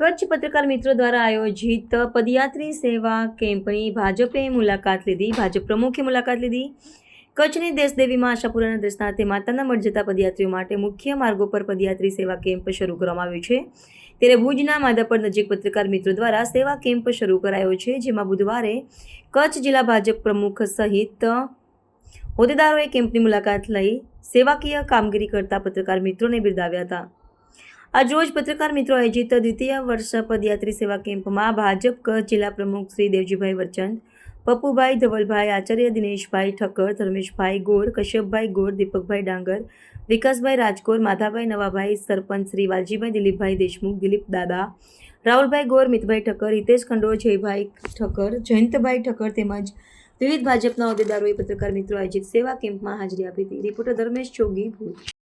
કચ્છ પત્રકાર મિત્રો દ્વારા આયોજિત પદયાત્રી સેવા કેમ્પની ભાજપે મુલાકાત લીધી. ભાજપ પ્રમુખે મુલાકાત લીધી. કચ્છની દેશદેવીમાં આશાપુરાના દર્શનાર્થે માતાના મઢ જતા પદયાત્રીઓ માટે મુખ્ય માર્ગો પર પદયાત્રી સેવા કેમ્પ શરૂ કરવામાં આવ્યો છે. ત્યારે ભુજના માધાપર નજીક પત્રકાર મિત્રો દ્વારા સેવા કેમ્પ શરૂ કરાયો છે, જેમાં બુધવારે કચ્છ જિલ્લા ભાજપ પ્રમુખ સહિત હોદ્દેદારોએ કેમ્પની મુલાકાત લઈ સેવાકીય કામગીરી કરતા પત્રકાર મિત્રોને બિરદાવ્યા હતા. આજ રોજ પત્રકાર મિત્રો આયોજિત દ્વિતીય વર્ષ પદયાત્રી સેવા કેમ્પમાં ભાજપ કચ્છ જિલ્લા પ્રમુખ શ્રી દેવજીભાઈ વરચંદ, પપ્પુભાઈ ધવલભાઈ આચાર્ય, દિનેશભાઈ ઠક્કર, ધર્મેશભાઈ ગોર, કશ્યપભાઈ ગોર, દીપકભાઈ ડાંગર, વિકાસભાઈ રાજકોર, માધાભાઈ નવાભાઈ સરપંચ શ્રી વાલજીભાઈ દિલીપભાઈ દેશમુખ, દિલીપ દાદા, રાહુલભાઈ ગોર, મિતભાઈ ઠક્કર, હિતેશ ખંડોળ, જયભાઈ ઠક્કર, જયંતભાઈ ઠક્કર તેમજ વિવિધ ભાજપના હોદ્દેદારોએ પત્રકાર મિત્રો આયોજિત સેવા કેમ્પમાં હાજરી આપી હતી. રિપોર્ટર ધર્મેશ ચોગી ભુજ.